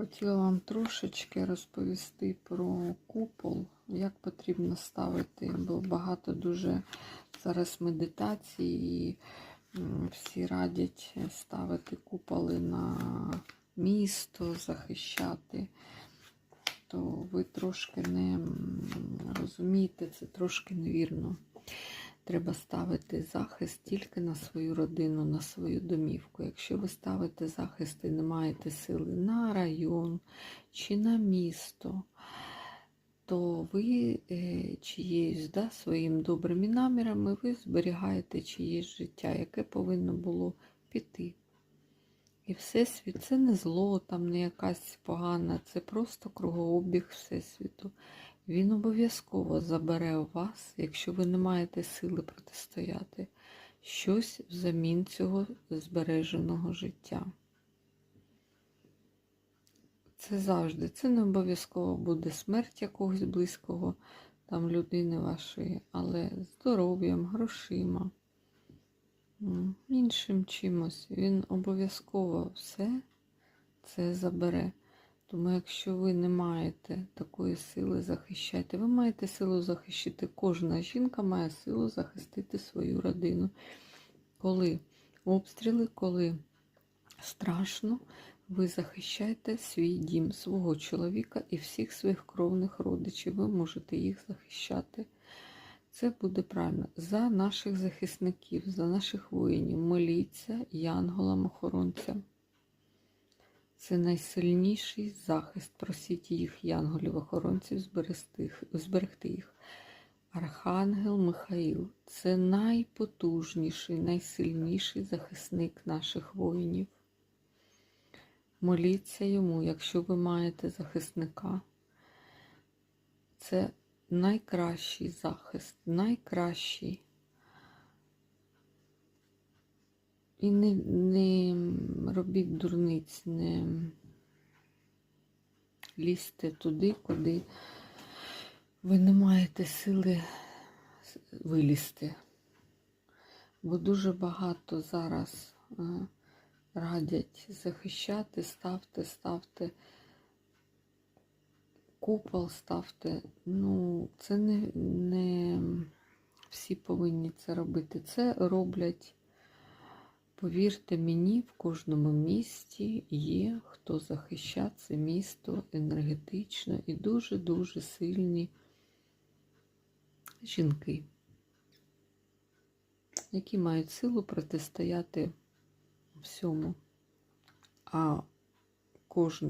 Хотіла вам трошечки розповісти про купол, як потрібно ставити, бо багато дуже зараз медитацій і всі радять ставити куполи на місто, захищати. То ви трошки не розумієте, це трошки невірно. Треба ставити захист тільки на свою родину, на свою домівку. Якщо ви ставите захист і не маєте сили на район чи на місто, то ви е, чиєюсь да, своїм добрими намірами ви зберігаєте чиєсь життя, яке повинно було піти. І Всесвіт це не зло, там не якась погана, це просто кругообіг Всесвіту. Він обов'язково забере у вас, якщо ви не маєте сили протистояти, щось взамін цього збереженого життя. Це завжди, це не обов'язково буде смерть якогось близького там людини вашої, але здоров'ям, грошима, іншим чимось. Він обов'язково все це забере. Тому, якщо ви не маєте такої сили захищати, ви маєте силу захистити. Кожна жінка має силу захистити свою родину. Коли обстріли, коли страшно, ви захищаєте свій дім, свого чоловіка і всіх своїх кровних родичів. Ви можете їх захищати. Це буде правильно. За наших захисників, за наших воїнів. Моліться янголам-охоронцям. Це найсильніший захист. Просіть їх, янголів-охоронців, зберегти їх- Архангел Михаїл це найпотужніший, найсильніший захисник наших воїнів. Моліться йому, якщо ви маєте захисника. Це найкращий захист, найкращий. І не, не робіть дурниць, не лізьте туди, куди ви не маєте сили вилізти. Бо дуже багато зараз е, радять захищати, ставте, ставте купол, ставте. Ну, це не, не всі повинні це робити. Це роблять. Повірте мені, в кожному місті є хто захищає це місто енергетично і дуже-дуже сильні жінки, які мають силу протистояти всьому. А кожен